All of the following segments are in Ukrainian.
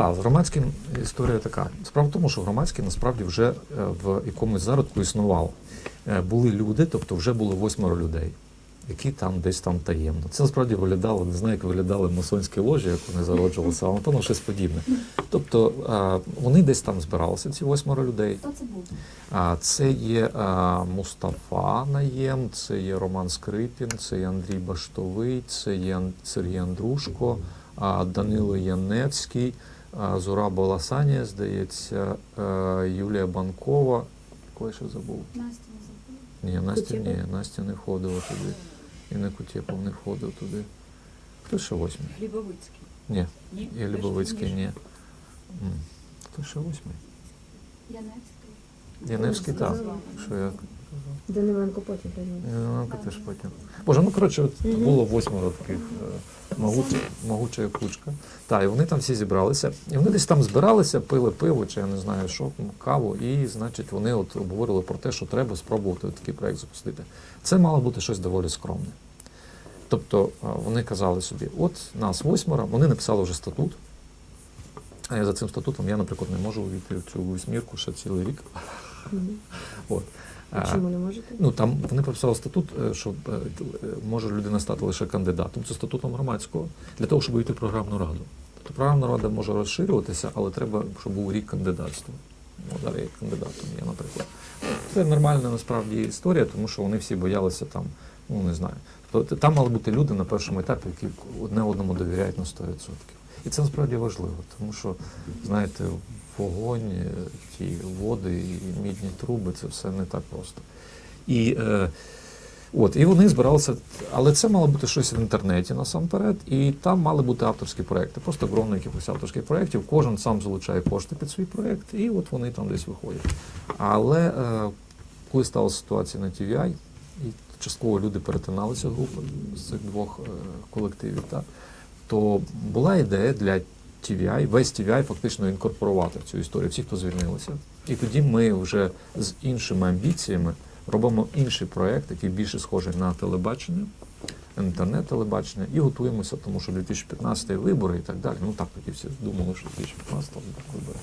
Так, з громадським історія така. Справа в тому, що громадське насправді вже е, в якомусь зародку існувало. Е, Були люди, тобто вже було восьмеро людей, які там десь там таємно. Це насправді виглядало, не знаю, як виглядали масонські ложі, як вони зароджувалися, але напевно щось подібне. Тобто е, вони десь там збиралися, ці восьмеро людей. Хто це був? Це є а, Мустафа Наєм, це є Роман Скрипін, це є Андрій Баштовий, це є Сергій Андрушко, Данило Яневський, а, Зураба Ласанія, здається, Юлія Банкова. Кого я ще забув? Настя. Ні, Настя ні, Настя не входила туди. І не Кутєпов не входив туди. Хто ще восьмий? Глібовицький. Ні, Ні, і Лібовицький, ні. Хто ще восьмий? Яневський. Яневський, так. Що я Даниленко потім. Ну, теж потім. Боже, ну коротше, от було восьмеро таких е, могуча, могуча кучка. Так, і вони там всі зібралися. І вони десь там збиралися, пили пиво, чи я не знаю, що, ну, каву, і, значить, вони от обговорили про те, що треба спробувати такий проект запустити. Це мало бути щось доволі скромне. Тобто е, вони казали собі, от нас восьмеро, вони написали вже статут. А я за цим статутом я, наприклад, не можу увійти в цю восьмірку ще цілий рік. От. А чому не можете? Ну там вони прописали статут, е, що е, може людина стати лише кандидатом. Це статутом громадського для того, щоб вийти в програмну раду. Тобто програмна рада може розширюватися, але треба, щоб був рік кандидатства. Ну, зараз я кандидатом є, наприклад. Це нормальна насправді історія, тому що вони всі боялися там, ну не знаю. Тобто там мали бути люди на першому етапі, які одне одному довіряють на 100%. І це насправді важливо, тому що, знаєте, вогонь, ті води і мідні труби це все не так просто. І, е, от, і вони збиралися, але це мало бути щось в інтернеті насамперед, і там мали бути авторські проекти, просто огромно якихось авторських проєктів. Кожен сам залучає кошти під свій проєкт, і от вони там десь виходять. Але е, коли стала ситуація на TVI, і частково люди перетиналися групи з цих двох е, колективів, так, то була ідея для TVI, весь TVI фактично інкорпорувати цю історію, всі, хто звільнилися. І тоді ми вже з іншими амбіціями робимо інший проєкт, який більше схожий на телебачення, інтернет-телебачення, і готуємося, тому що 2015 вибори і так далі. Ну так тоді всі думали, що 2015 будуть вибори.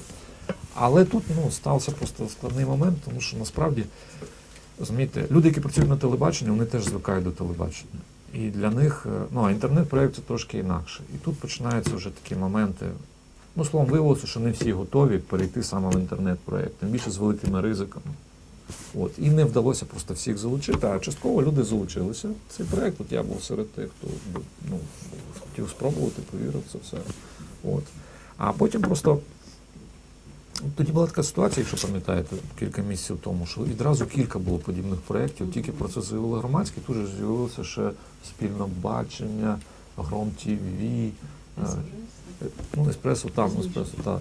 Але тут ну, стався просто складний момент, тому що насправді, розумієте, люди, які працюють на телебаченні, вони теж звикають до телебачення. І для них, е, ну, а інтернет-проєкт це трошки інакше. І тут починаються вже такі моменти. Ну, словом, виявилося, що не всі готові перейти саме в інтернет-проєкт, тим більше з великими ризиками. От. І не вдалося просто всіх залучити, а частково люди залучилися. в Цей проєкт, от я був серед тих, хто ну, хотів спробувати, повірив це все. От. А потім просто тоді була така ситуація, якщо пам'ятаєте, кілька місяців тому, що відразу кілька було подібних проєктів, тільки про це заявили громадські, тут же з'явилося ще спільне бачення, Гром ТВ, е, ну, еспресо там, еспресо так.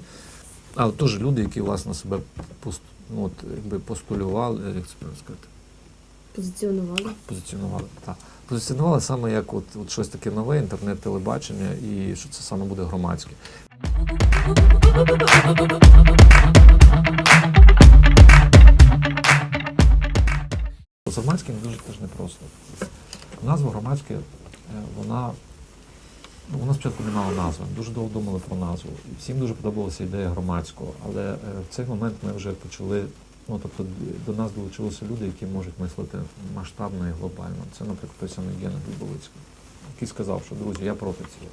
Але теж люди, які власне себе пост, ну, от, якби постулювали, як це правильно сказати, Позиціонували. позиціонували. Так. Позиціонували саме як от, от щось таке нове, інтернет-телебачення, і що це саме буде громадське. З громадським дуже теж непросто. Назва громадське, е, вона, ну, вона спочатку не мала назви. Дуже довго думали про назву. Всім дуже подобалася ідея громадського. Але е, в цей момент ми вже почали, ну тобто до нас долучилися люди, які можуть мислити масштабно і глобально. Це, наприклад, той самий Гена Глібовицький, який сказав, що друзі, я проти цього.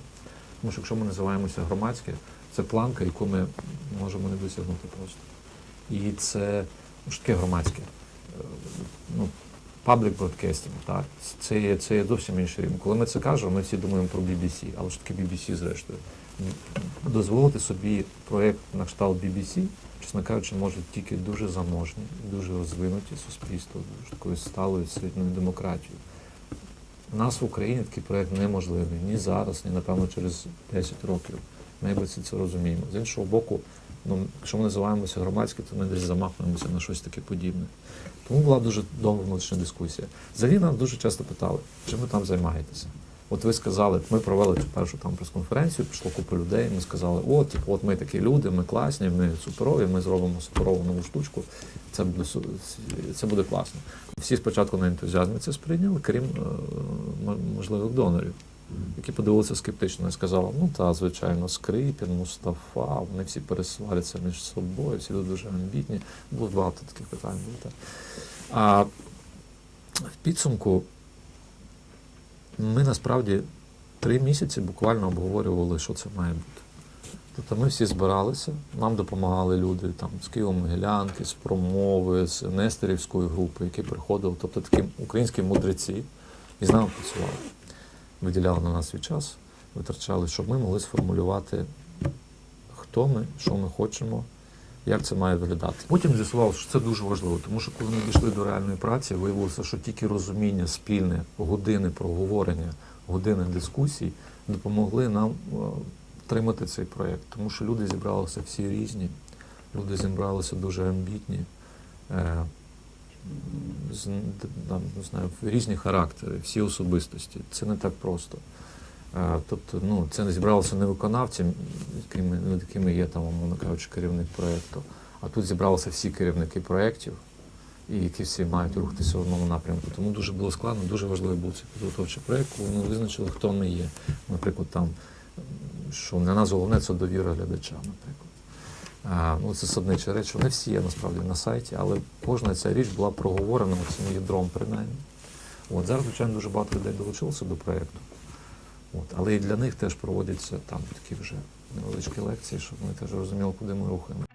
Тому що якщо ми називаємося громадське, це планка, яку ми можемо не досягнути просто. І це ну, таке громадське. Е, Ну, Public broadcasting, так, це є, це є зовсім інший рівень. Коли ми це кажемо, ми всі думаємо про BBC, але що таке BBC зрештою? Дозволити собі проєкт на кшталт BBC, чесно кажучи, можуть тільки дуже заможні, дуже розвинуті суспільство, з такою сталою сильною демократією. У нас в Україні такий проєкт неможливий ні зараз, ні напевно через 10 років. Ми якби це, розуміємо. З іншого боку, Ну, якщо ми називаємося громадські, то ми десь замахуємося на щось таке подібне. Тому була дуже довга внутрішня дискусія. Взагалі нам дуже часто питали, чим ви там займаєтеся. От ви сказали, ми провели цю першу там прес-конференцію, пішло купа людей. Ми сказали, от, от ми такі люди, ми класні, ми суперові, ми зробимо суперову нову штучку. Це буде це буде класно. Всі спочатку на ентузіазмі це сприйняли, крім е, можливих донорів, які подивилися скептично і сказали, ну та, звичайно, Скрипін, Мустафа, вони всі пересваряться між собою, всі дуже амбітні. Було багато таких питань. А в підсумку ми насправді три місяці буквально обговорювали, що це має бути. Тобто ми всі збиралися, нам допомагали люди там з Києво-Могилянки, з промови, з Нестерівської групи, які приходили, тобто такі українські мудреці, і з нами працювали. Виділяли на нас свій час, витрачали, щоб ми могли сформулювати, хто ми, що ми хочемо, як це має виглядати. Потім з'ясувалося, що це дуже важливо, тому що коли ми дійшли до реальної праці, виявилося, що тільки розуміння спільне, години проговорення, години дискусій допомогли нам е, тримати цей проєкт. Тому що люди зібралися всі різні, люди зібралися дуже амбітні, е, з, там, не знаю, різні характери, всі особистості. Це не так просто. Тобто, ну, це не зібралося не виконавці, якими, ну, є там, умовно кажучи, керівник проєкту, а тут зібралися всі керівники проєктів, і які всі мають рухатися в одному напрямку. Тому дуже було складно, дуже важливий був цей підготовчий проєкт, коли ми визначили, хто ми є. Наприклад, там, що для нас головне це довіра глядача, наприклад. А, ну, це садничі речі, вони всі є насправді на сайті, але кожна ця річ була проговорена цим ядром принаймні. От, зараз, звичайно, дуже багато людей долучилося до проєкту. От, але і для них теж проводяться там такі вже невеличкі лекції, щоб вони теж розуміли, куди ми рухаємо.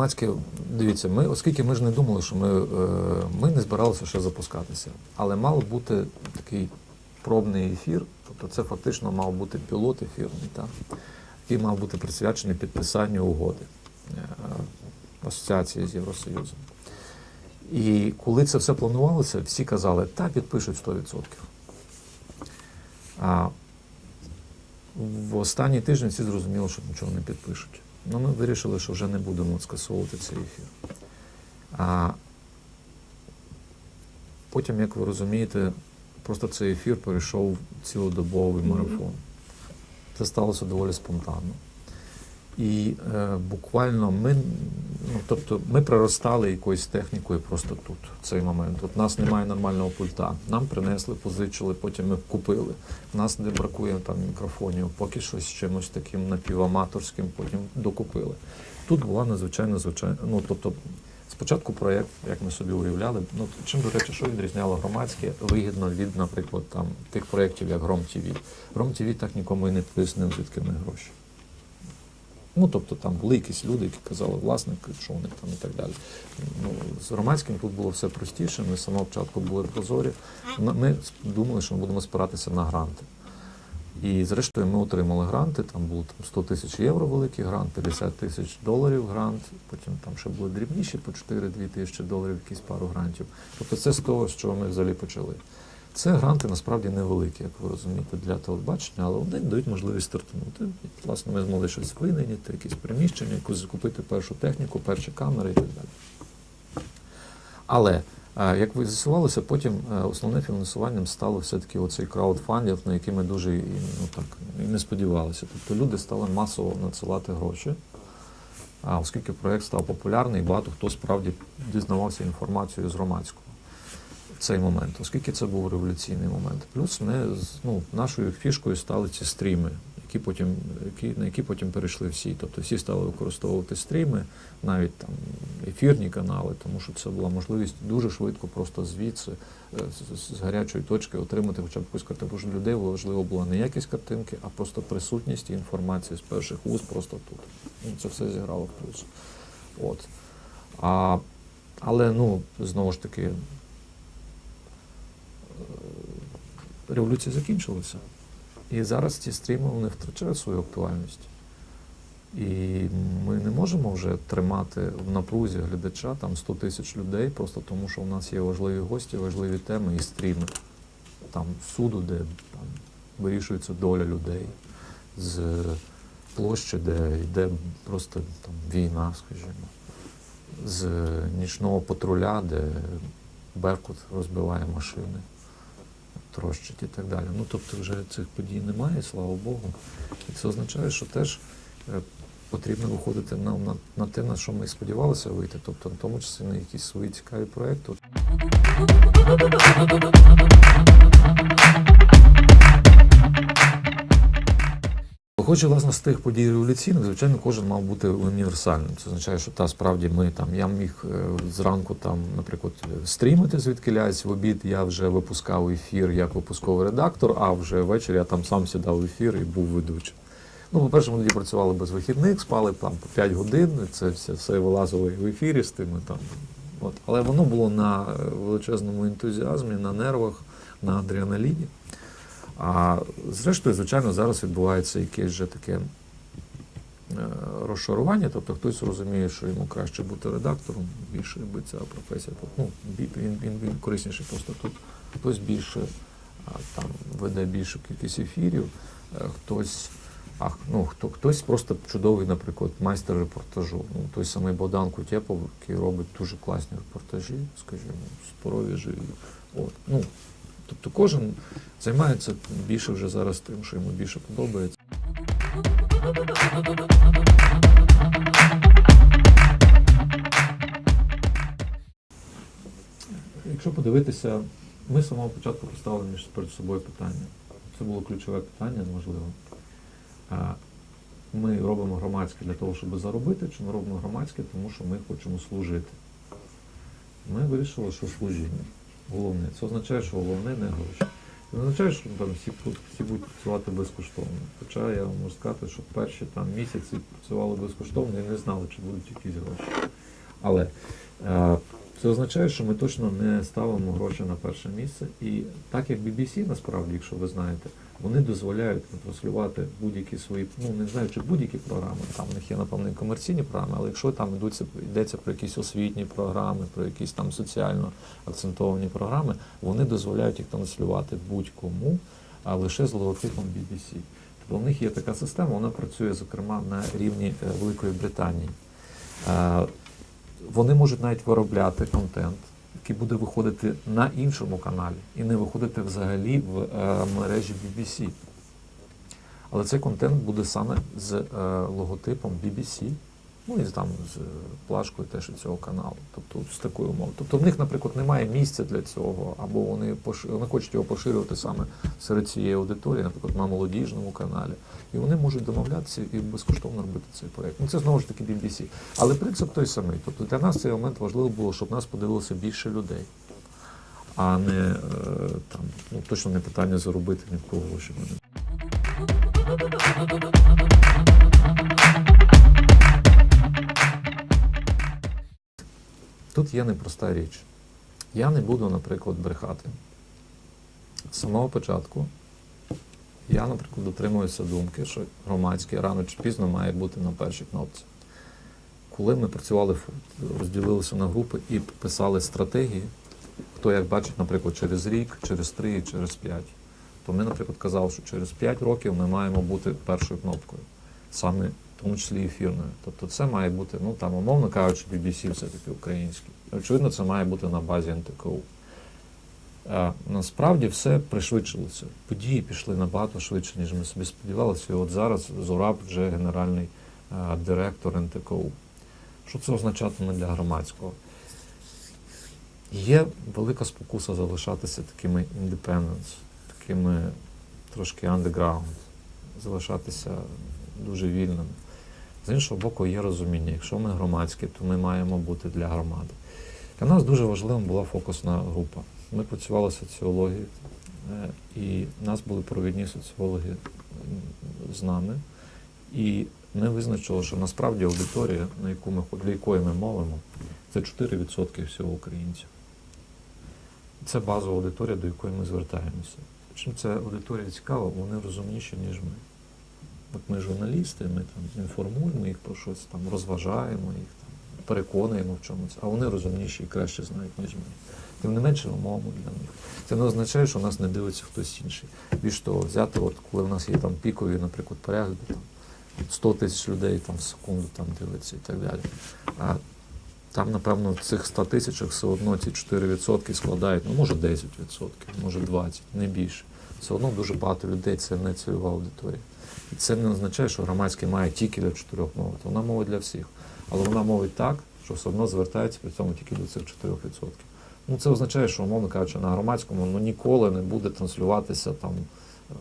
Громадське, дивіться, ми, оскільки ми ж не думали, що ми, е, ми не збиралися ще запускатися, але мав бути такий пробний ефір, тобто це фактично мав бути пілот ефірний, так, який мав бути присвячений підписанню угоди е, асоціації з Євросоюзом. І коли це все планувалося, всі казали, та підпишуть 100%. А в останній тиждень всі зрозуміли, що нічого не підпишуть. Ну, ми вирішили, що вже не будемо скасовувати цей ефір. А потім, як ви розумієте, просто цей ефір перейшов в цілодобовий марафон. Це сталося доволі спонтанно. І е, буквально ми, ну, тобто ми приростали якоюсь технікою просто тут, в цей момент. От нас немає нормального пульта. Нам принесли, позичили, потім ми купили. Нас не бракує там мікрофонів, поки щось чимось таким напіваматорським, потім докупили. Тут була надзвичайно звичайно. Ну, тобто, спочатку проєкт, як ми собі уявляли, ну чим, до речі, що відрізняло громадське вигідно від, наприклад, там тих проєктів, як Гром ТВ. Гром ТВ так нікому і не пояснив, звідки ми гроші. Ну, тобто там були якісь люди, які казали власник, що них там і так далі. Ну, з громадським тут було все простіше. Ми з самого початку були прозорі. Ми думали, що ми будемо спиратися на гранти. І зрештою ми отримали гранти. Там було там, 100 тисяч євро великий грант, 50 тисяч доларів грант. Потім там ще були дрібніші по 4-2 тисячі доларів, якісь пару грантів. Тобто це з того, з чого ми взагалі почали. Це гранти насправді невеликі, як ви розумієте, для телебачення, але вони дають можливість стартанути. І, власне, ми змогли щось винайняти, якісь приміщення, якусь закупити першу техніку, перші камери і так далі. Але, е, як ви з'ясувалося, потім е, основним фінансуванням стало все-таки оцей краудфандинг, на який ми дуже ну, так, і не сподівалися. Тобто люди стали масово надсилати гроші. А оскільки проєкт став популярний, багато хто справді дізнавався інформацію з громадського цей момент, оскільки це був революційний момент. Плюс ми ну, нашою фішкою стали ці стріми, які потім, які, на які потім перейшли всі. Тобто всі стали використовувати стріми, навіть там ефірні канали, тому що це була можливість дуже швидко, просто звідси, е, з, з- гарячої точки отримати хоча б якусь картинку. Тому що людей важливо була не якість картинки, а просто присутність і інформації з перших вуз просто тут. Ну, це все зіграло в плюс. От. А, але ну, знову ж таки, е, революція закінчилася. І зараз ці стріми вони втрачають свою актуальність. І ми не можемо вже тримати в напрузі глядача там 100 тисяч людей, просто тому що у нас є важливі гості, важливі теми і стріми. там суду, де там вирішується доля людей, з площі, де йде просто там війна, скажімо, з нічного патруля, де Беркут розбиває машини, трощить і так далі. Ну тобто вже цих подій немає, слава Богу. І це означає, що теж е, потрібно виходити на, на, на те, на що ми сподівалися вийти, тобто в тому числі на якісь свої цікаві проекти. Виходячи, власне, з тих подій революційних, звичайно, кожен мав бути універсальним. Це означає, що та справді ми там, я міг е, зранку там, наприклад, стрімити звідки лясь, в обід я вже випускав ефір як випусковий редактор, а вже ввечері я там сам сідав в ефір і був ведучим. Ну, по-перше, ми тоді працювали без вихідних, спали там по 5 годин, це все, все вилазило і в ефірі з тими там. От. Але воно було на е, величезному ентузіазмі, на нервах, на адреналіні. А зрештою, звичайно, зараз відбувається якесь вже таке е, розшарування, тобто хтось розуміє, що йому краще бути редактором, більше якби ця професія. Ну, він, він, він корисніший просто тут. Хтось більше там веде більшу кількість ефірів, е, хтось. А ну, хто, хтось просто чудовий, наприклад, майстер репортажу. Ну, той самий Богдан Кутєпов, який робить дуже класні репортажі, скажімо, спорові живі. От. Ну, тобто кожен займається більше вже зараз тим, що йому більше подобається. Якщо подивитися, ми з самого початку поставили між перед собою питання. Це було ключове питання, можливо. Ми робимо громадське для того, щоб заробити, чи ми робимо громадське, тому що ми хочемо служити. Ми вирішили, що служіння. Головне. Це означає, що головне не гроші. Це означає, що там всі, всі будуть працювати безкоштовно. Хоча я вам можу сказати, що перші там місяці працювали безкоштовно і не знали, чи будуть якісь гроші. Але е, це означає, що ми точно не ставимо гроші на перше місце. І так як BBC, насправді, якщо ви знаєте, вони дозволяють транслювати будь-які свої, ну не знаю, чи будь-які програми, там в них є, напевно, і комерційні програми, але якщо там йдуться, йдеться про якісь освітні програми, про якісь там соціально акцентовані програми, вони дозволяють їх транслювати будь-кому, а лише з логотипом BBC. Тобто у них є така система, вона працює, зокрема, на рівні е, Великої Британії. Вони можуть навіть виробляти контент, який буде виходити на іншому каналі і не виходити взагалі в е, мережі BBC. Але цей контент буде саме з е, логотипом BBC, ну і там з плашкою теж цього каналу. Тобто з такою умовою. Тобто в них, наприклад, немає місця для цього, або вони пош... вони хочуть його поширювати саме серед цієї аудиторії, наприклад, на молодіжному каналі. І вони можуть домовлятися і безкоштовно робити цей проєкт. Ну це знову ж таки BBC. Але принцип той самий. Тобто для нас цей момент важливо було, щоб нас подивилося більше людей. А не е, там, ну точно не питання заробити ні в кого гроші. Тут є непроста річ. Я не буду, наприклад, брехати. З самого початку я, наприклад, дотримуюся думки, що громадське рано чи пізно має бути на першій кнопці. Коли ми працювали, розділилися на групи і писали стратегії, хто як бачить, наприклад, через рік, через три і через п'ять, то ми, наприклад, казали, що через п'ять років ми маємо бути першою кнопкою, саме тому числі ефірною. Тобто це має бути, ну там, умовно кажучи, BBC все-таки український. Очевидно, це має бути на базі НТКУ. А, насправді все пришвидшилося. Події пішли набагато швидше, ніж ми собі сподівалися. І от зараз Зураб вже генеральний а, директор НТКУ. Що це означатиме для громадського? Є велика спокуса залишатися такими independence, такими трошки underground, залишатися дуже вільними. З іншого боку, є розуміння, якщо ми громадські, то ми маємо бути для громади. Для нас дуже важливим була фокусна група. Ми працювали соціології, е, і в нас були провідні соціологи з нами. І ми визначили, що насправді аудиторія, на яку ми для якої ми мовимо, це 4% всього українців. Це базова аудиторія, до якої ми звертаємося. Чим ця аудиторія цікава, вони розумніші, ніж ми. От ми журналісти, ми там інформуємо їх про щось, там, розважаємо їх, там, переконуємо в чомусь, а вони розумніші і краще знають, ніж ми. Тим не менше, умовно для них. Це не означає, що нас не дивиться хтось інший. Більш того, взяти, от коли в нас є там пікові, наприклад, перегляди, там 100 тисяч людей там в секунду там дивиться і так далі. А там, напевно, в цих 100 тисячах все одно ці 4% складають, ну може 10%, може 20%, не більше. Все одно дуже багато людей це не цільова аудиторія. І це не означає, що громадський має тільки для чотирьох мовити. Вона мовить для всіх. Але вона мовить так, що все одно звертається при цьому тільки до цих 4%. Ну, це означає, що, умовно кажучи, на громадському ну, ніколи не буде транслюватися там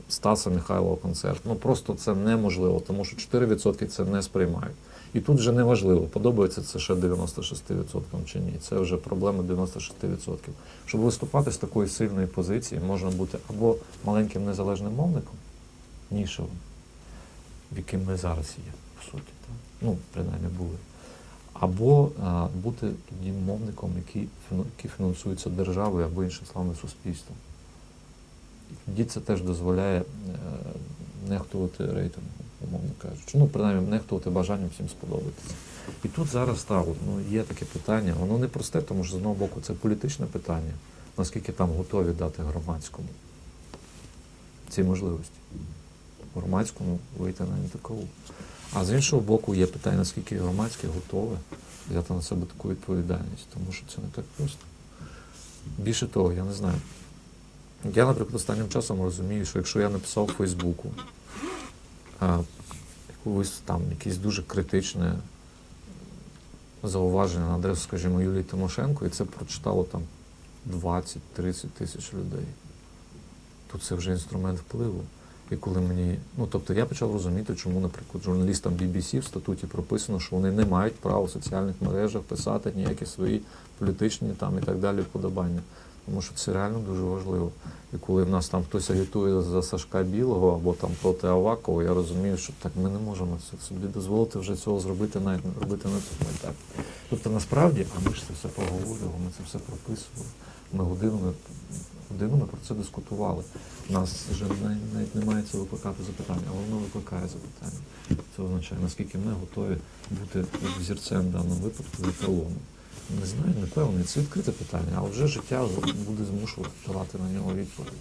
Стаса Михайлова концерт. Ну просто це неможливо, тому що 4% це не сприймають. І тут вже не важливо, подобається це ще 96% чи ні. Це вже проблема 96%. Щоб виступати з такої сильної позиції, можна бути або маленьким незалежним мовником, нішевим, яким ми зараз є, по суті. Так? Ну, принаймні були. Або а, бути тоді мовником, який, який фінансується державою або іншим словами суспільством. Тоді це теж дозволяє е, нехтувати рейтингом, умовно кажучи. Ну, принаймні, нехтувати бажанням всім сподобатися. І тут зараз так, ну, є таке питання. Воно не просте, тому що з одного боку це політичне питання, наскільки там готові дати громадському ці можливості. Громадському вийти на НТКУ. А з іншого боку, є питання, наскільки громадське готове взяти на себе таку відповідальність, тому що це не так просто. Більше того, я не знаю. Я, наприклад, останнім часом розумію, що якщо я написав у Фейсбуку якусь там якесь дуже критичне зауваження на адресу, скажімо, Юлії Тимошенко, і це прочитало там 20-30 тисяч людей, то це вже інструмент впливу. І коли мені, ну тобто я почав розуміти, чому, наприклад, журналістам BBC в статуті прописано, що вони не мають права в соціальних мережах писати ніякі свої політичні там і так далі вподобання. Тому що це реально дуже важливо. І коли в нас там хтось агітує за Сашка Білого або там проти Авакова, я розумію, що так ми не можемо це собі дозволити вже цього зробити навіть робити на цьому етапі. Тобто насправді, а ми ж це все проговорювали, ми це все прописували. Ми годинами, годинами про це дискутували. У нас вже навіть, навіть не це викликати запитання, але воно викликає запитання. Це означає, наскільки ми готові бути взірцем в даному випадку і еталоном. Не знаю, не певний. Це відкрите питання, але вже життя буде змушувати давати на нього відповідь.